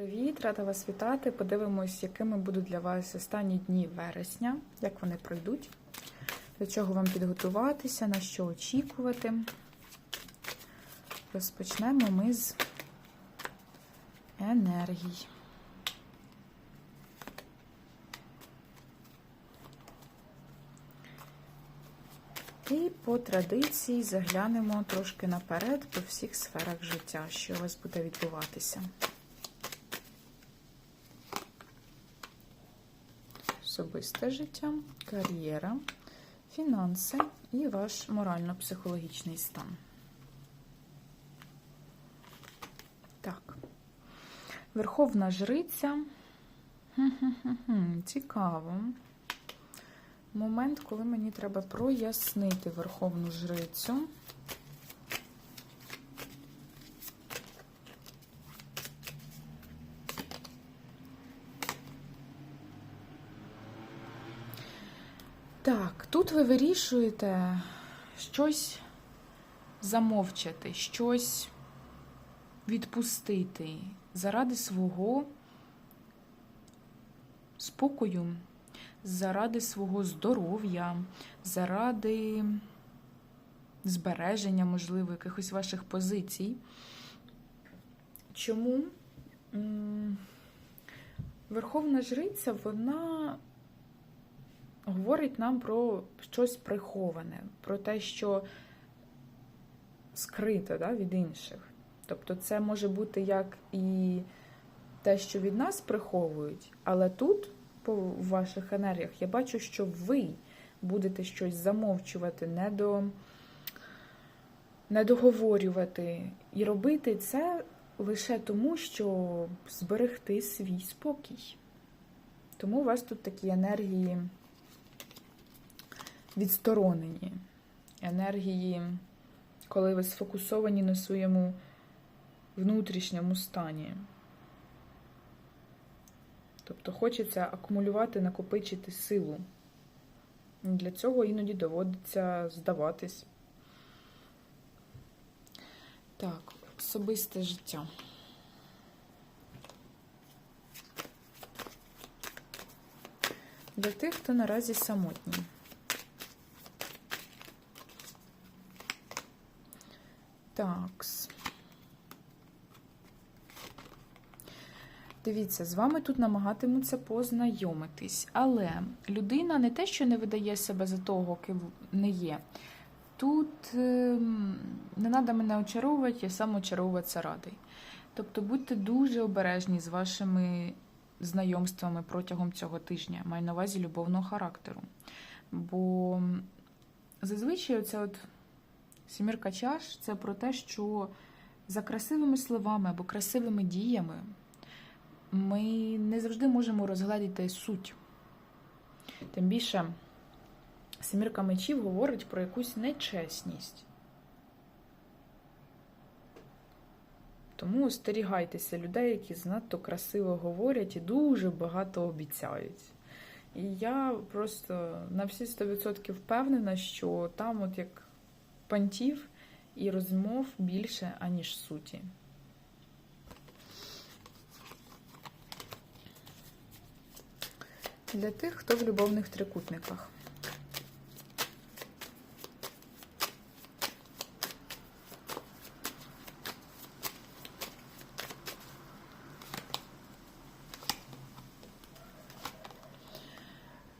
Привіт, рада вас вітати. Подивимось, якими будуть для вас останні дні вересня, як вони пройдуть, до чого вам підготуватися, на що очікувати. Розпочнемо ми з енергій. І по традиції заглянемо трошки наперед по всіх сферах життя, що у вас буде відбуватися. Особисте життя, кар'єра, фінанси і ваш морально-психологічний стан. Так. Верховна жриця. Цікаво. Момент, коли мені треба прояснити Верховну жрицю. Так, тут ви вирішуєте щось замовчати, щось відпустити заради свого спокою, заради свого здоров'я, заради збереження, можливо, якихось ваших позицій. Чому Верховна Жриця, вона говорить нам про щось приховане, про те, що скрите да, від інших. Тобто це може бути як і те, що від нас приховують, але тут, по ваших енергіях, я бачу, що ви будете щось замовчувати, не до... не договорювати і робити це лише тому, щоб зберегти свій спокій. Тому у вас тут такі енергії відсторонені, енергії, коли ви сфокусовані на своєму внутрішньому стані. Тобто хочеться акумулювати, накопичити силу. Для цього іноді доводиться здаватись. Так, особисте життя. Для тих, хто наразі самотній. Такс. Дивіться, з вами тут намагатимуться познайомитись, але людина не те, що не видає себе за того, ким не є. Тут ем, не треба мене очаровувати, я сам очаровуватися радий. Тобто будьте дуже обережні з вашими знайомствами протягом цього тижня, маю на увазі любовного характеру. Бо зазвичай оця от сімірка чаш це про те, що за красивими словами або красивими діями ми не завжди можемо розгледіти суть. Тим більше, Семірка мечів говорить про якусь нечесність. Тому остерігайтеся людей, які занадто красиво говорять і дуже багато обіцяють. І я просто на всі 100% впевнена, що там, от як пантів і розмов більше, аніж суті. Для тих, хто в любовних трикутниках.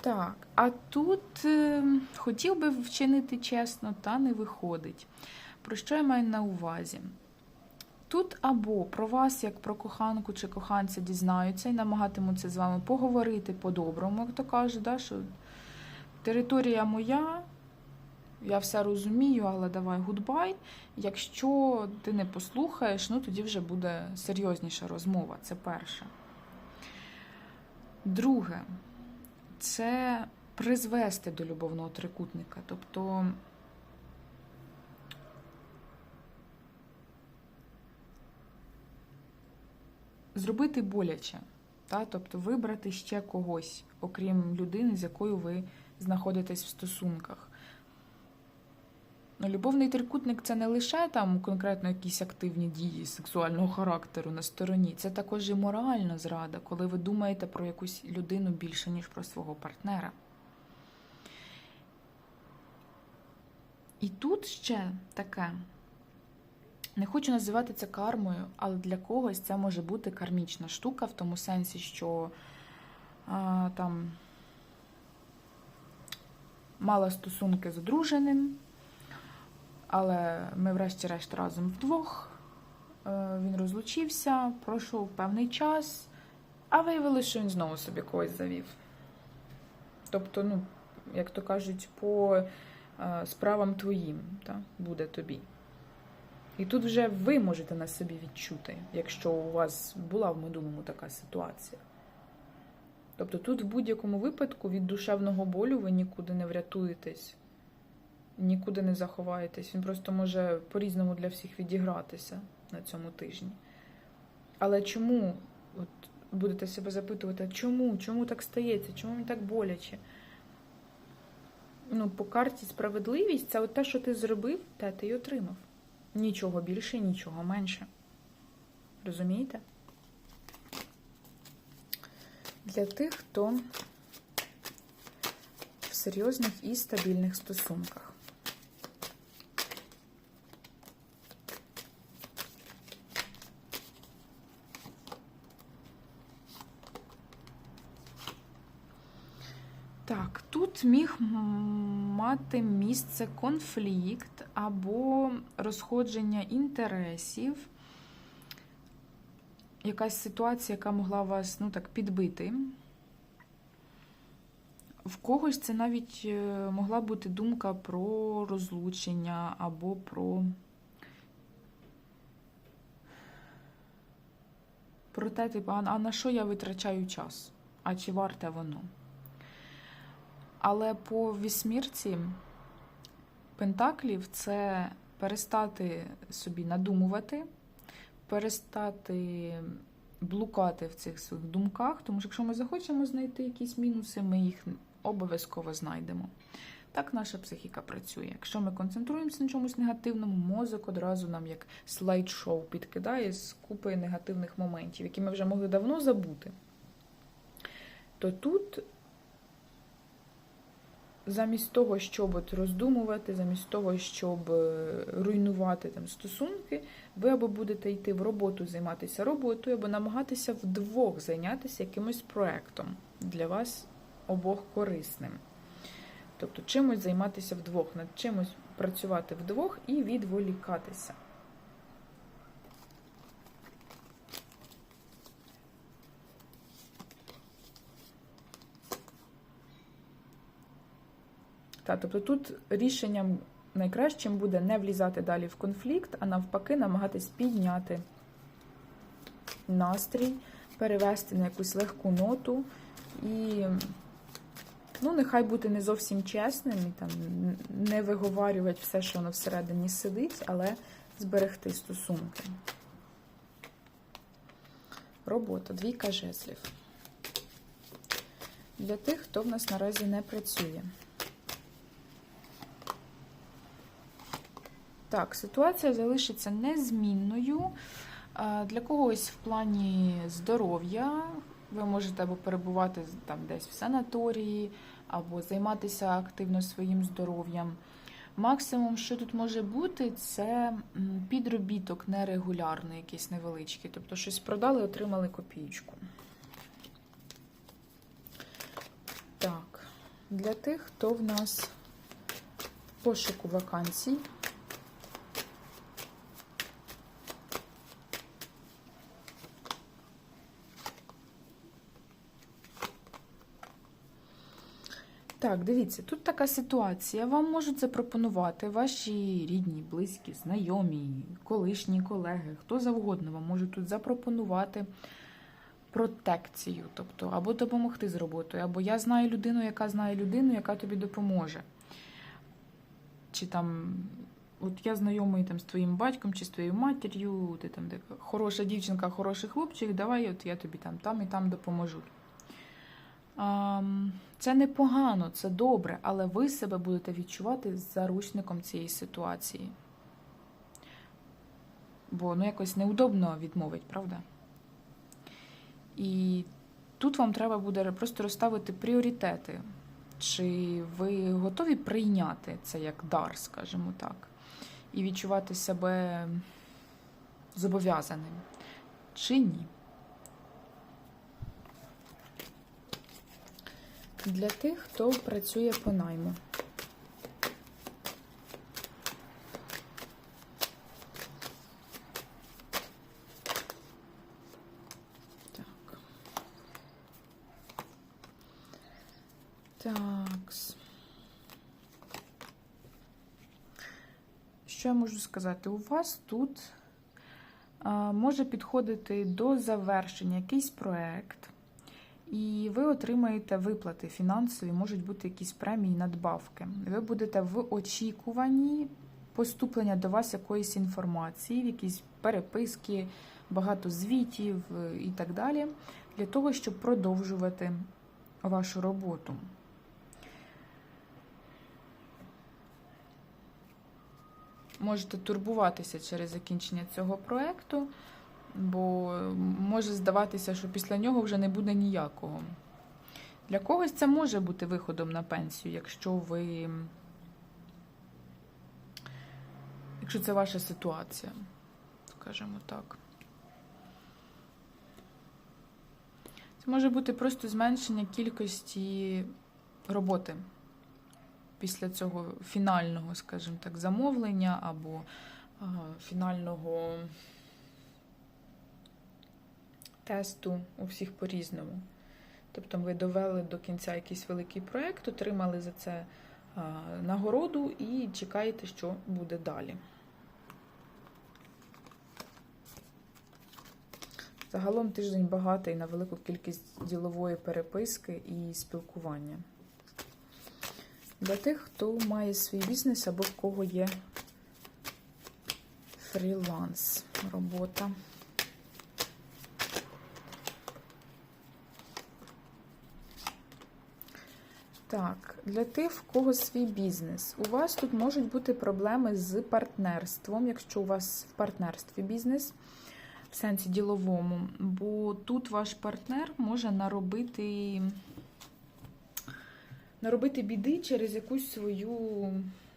Так, а тут е, хотів би вчинити чесно, та не виходить. Про що я маю на увазі? Тут або про вас, як про коханку чи коханця, дізнаються і намагатимуться з вами поговорити по-доброму, як то кажуть, да, що територія моя, я все розумію, але давай гудбай. Якщо ти не послухаєш, ну тоді вже буде серйозніша розмова. Це перше. Друге, це призвести до любовного трикутника. Тобто. зробити боляче, та? тобто вибрати ще когось, окрім людини, з якою ви знаходитесь в стосунках. Ну, любовний трикутник це не лише там конкретно якісь активні дії сексуального характеру на стороні, це також і моральна зрада, коли ви думаєте про якусь людину більше, ніж про свого партнера. І тут ще таке. Не хочу називати це кармою, але для когось це може бути кармічна штука в тому сенсі, що а, там мала стосунки з одруженим, але ми, врешті-решт, разом вдвох. Е, Він розлучився, пройшов певний час, а виявилося, що він знову собі когось завів. Тобто, ну, як то кажуть, по справам твоїм та, буде тобі. І тут вже ви можете на собі відчути, якщо у вас була в минулому така ситуація. Тобто тут в будь-якому випадку від душевного болю ви нікуди не врятуєтесь, нікуди не заховаєтесь. Він просто може по-різному для всіх відігратися на цьому тижні. Але чому, от будете себе запитувати, чому? Чому так стається? Чому мені так боляче? Ну, по карті справедливість це от те, що ти зробив, те ти й отримав. Нічого більше, нічого менше. Розумієте? Для тих, хто в серйозних і стабільних стосунках. Так, тут міг мати місце конфлікт або розходження інтересів, якась ситуація, яка могла вас ну, так, підбити. В когось це навіть е, могла бути думка про розлучення або про. Про те, типу, а на що я витрачаю час? А чи варте воно? Але по вісьмірці пентаклів це перестати собі надумувати, перестати блукати в цих своїх думках, тому що якщо ми захочемо знайти якісь мінуси, ми їх обов'язково знайдемо. Так наша психіка працює. Якщо ми концентруємося на чомусь негативному, мозок одразу нам як слайд-шоу підкидає з купою негативних моментів, які ми вже могли давно забути. То тут замість того, щоб от роздумувати, замість того, щоб е, руйнувати там стосунки, ви або будете йти в роботу, займатися роботою, або намагатися вдвох зайнятися якимось проектом для вас обох корисним. Тобто чимось займатися вдвох, над чимось працювати вдвох і відволікатися. Та, тобто тут рішенням найкращим буде не влізати далі в конфлікт, а навпаки, намагатись підняти настрій, перевести на якусь легку ноту і, ну, нехай бути не зовсім чесним і там не виговарювати все, що воно всередині сидить, але зберегти стосунки. Робота, двійка жезлів. Для тих, хто в нас наразі не працює. Так, ситуація залишиться незмінною. Е, Для когось в плані здоров'я ви можете або перебувати там десь в санаторії, або займатися активно своїм здоров'ям. Максимум, що тут може бути, це підробіток нерегулярний, якийсь невеличкий. Тобто щось продали, отримали копійку. Так, для тих, хто в нас пошуку вакансій. Так, дивіться, тут така ситуація. Вам можуть запропонувати ваші рідні, близькі, знайомі, колишні колеги, хто завгодно вам може тут запропонувати протекцію, тобто або допомогти з роботою, або я знаю людину, яка знає людину, яка тобі допоможе. Чи там, от я знайомий там з твоїм батьком чи з твоєю матір'ю, ти там така хороша дівчинка, хороший хлопчик, давай от я тобі там там і там допоможу. Це непогано, це добре, але ви себе будете відчувати заручником цієї ситуації. Бо ну, якось неудобно відмовить, правда? І тут вам треба буде просто розставити пріоритети. Чи ви готові прийняти це як дар, скажімо так, і відчувати себе зобов'язаним, чи ні? Для тих, хто працює по найму. Так. Такс. Що я можу сказати? У вас тут може підходити до завершення якийсь проект, і ви отримаєте виплати фінансові, можуть бути якісь премії, надбавки. Ви будете в очікуванні поступлення до вас якоїсь інформації, якісь переписки, багато звітів е, і так далі, для того, щоб продовжувати вашу роботу. Можете турбуватися через закінчення цього проекту, бо може здаватися, що після нього вже не буде ніякого. Для когось це може бути виходом на пенсію, якщо ви. Якщо це ваша ситуація, скажімо так. Це може бути просто зменшення кількості роботи після цього фінального, скажімо так, замовлення або фінального тесту у всіх по-різному. Тобто ви довели до кінця якийсь великий проєкт, отримали за це нагороду і чекаєте, що буде далі. Загалом тиждень багатий на велику кількість ділової переписки і спілкування. Для тих, хто має свій бізнес або в кого є фріланс робота. Так, для тих, в кого свій бізнес. У вас тут можуть бути проблеми з партнерством, якщо у вас в партнерстві бізнес, в сенсі діловому, бо тут ваш партнер може наробити наробити біди через якусь свою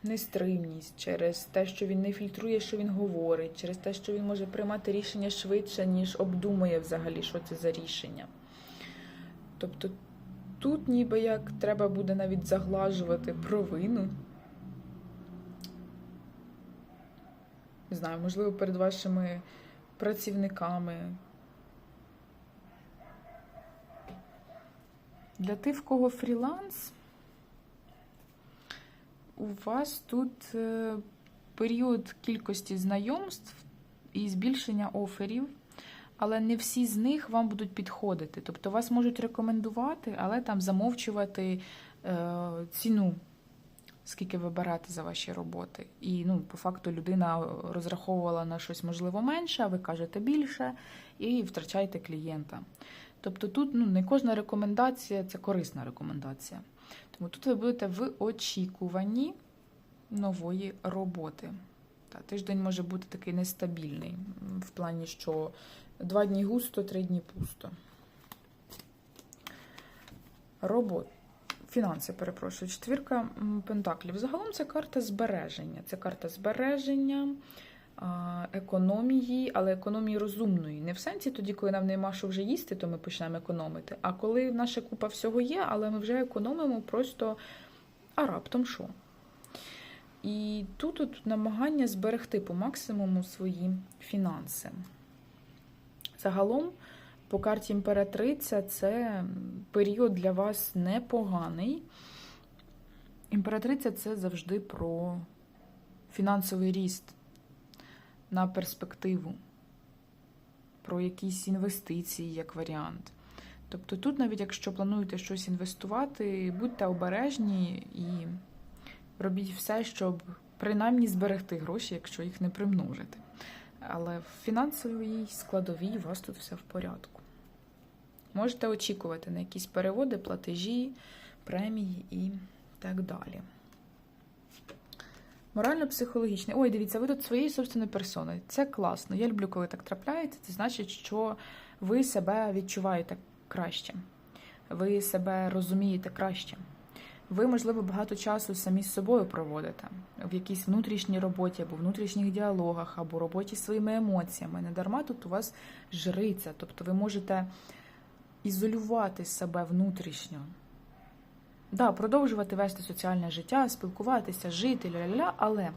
нестримність, через те, що він не фільтрує, що він говорить, через те, що він може приймати рішення швидше, ніж обдумує взагалі, що це за рішення. Тобто тут ніби як треба буде навіть заглажувати провину. Не знаю, можливо, перед вашими працівниками. Для тих, в кого фріланс, у вас тут е, період кількості знайомств і збільшення оферів, але не всі з них вам будуть підходити. Тобто вас можуть рекомендувати, але там замовчувати е, ціну, скільки ви берете за ваші роботи. І ну, по факту людина розраховувала на щось можливо менше, а ви кажете більше, і втрачаєте клієнта. Тобто тут ну, не кожна рекомендація це корисна рекомендація. Тому тут ви будете в очікуванні нової роботи. Та, тиждень може бути такий нестабільний, в плані, що два дні густо, три дні пусто. Робота. Фінанси, перепрошую, четвірка пентаклів. Загалом це карта збереження. Це карта збереження, економії, але економії розумної. Не в сенсі тоді, коли нам нема що вже їсти, то ми почнемо економити. А коли наша купа всього є, але ми вже економимо просто а раптом що. І тут от намагання зберегти по максимуму свої фінанси. Загалом, по карті імператриця це період для вас непоганий. Імператриця це завжди про фінансовий ріст на перспективу, про якісь інвестиції як варіант. Тобто тут, навіть якщо плануєте щось інвестувати, будьте обережні і робіть все, щоб принаймні зберегти гроші, якщо їх не примножити. Але в фінансовій складовій у вас тут все в порядку. Можете очікувати на якісь переводи, платежі, премії і так далі. Морально-психологічний. Ой, дивіться, ви тут своєю собственною персоною. Це класно. Я люблю, коли так трапляється. Це значить, що ви себе відчуваєте краще. Ви себе розумієте краще. Ви, можливо, багато часу самі з собою проводите в якійсь внутрішній роботі, або внутрішніх діалогах, або роботі зі своїми емоціями. Не дарма тут у вас жриця, тобто ви можете ізолювати себе внутрішньо. Да, продовжувати вести соціальне життя, спілкуватися, жити, ля-ля-ля, але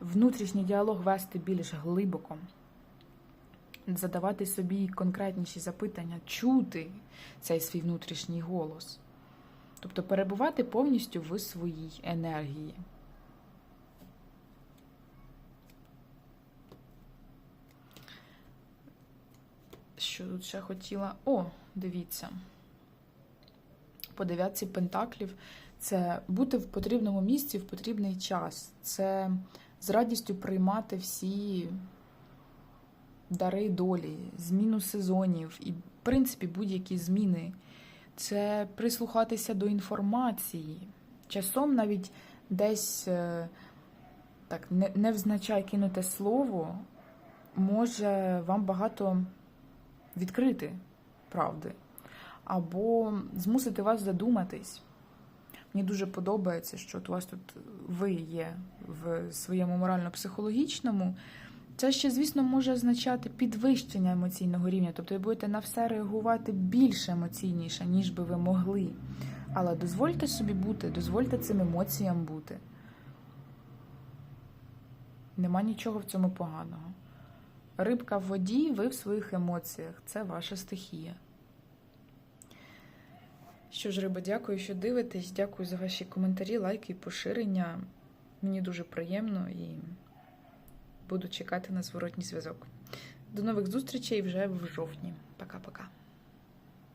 внутрішній діалог вести більш глибоко, задавати собі конкретніші запитання, чути цей свій внутрішній голос. Тобто перебувати повністю в своїй енергії. Що тут ще хотіла? О, дивіться. По дев'ятці пентаклів це бути в потрібному місці в потрібний час. Це з радістю приймати всі дари долі, зміну сезонів і, в принципі, будь-які зміни. Це прислухатися до інформації. Часом навіть десь е, так не- невзначай кинуте слово може вам багато відкрити правди або змусити вас задуматись. Мені дуже подобається, що от у вас тут ви є в своєму морально-психологічному. Це ще, звісно, може означати підвищення емоційного рівня, тобто ви будете на все реагувати більш емоційніше, ніж би ви могли. Але дозвольте собі бути, дозвольте цим емоціям бути. Нема нічого в цьому поганого. Рибка в воді, ви в своїх емоціях. Це ваша стихія. Що ж, риба, дякую, що дивитесь. Дякую за ваші коментарі, лайки і поширення. Мені дуже приємно і буду чекати на зворотній зв'язок. До нових зустрічей вже в жовтні. Пока-пока.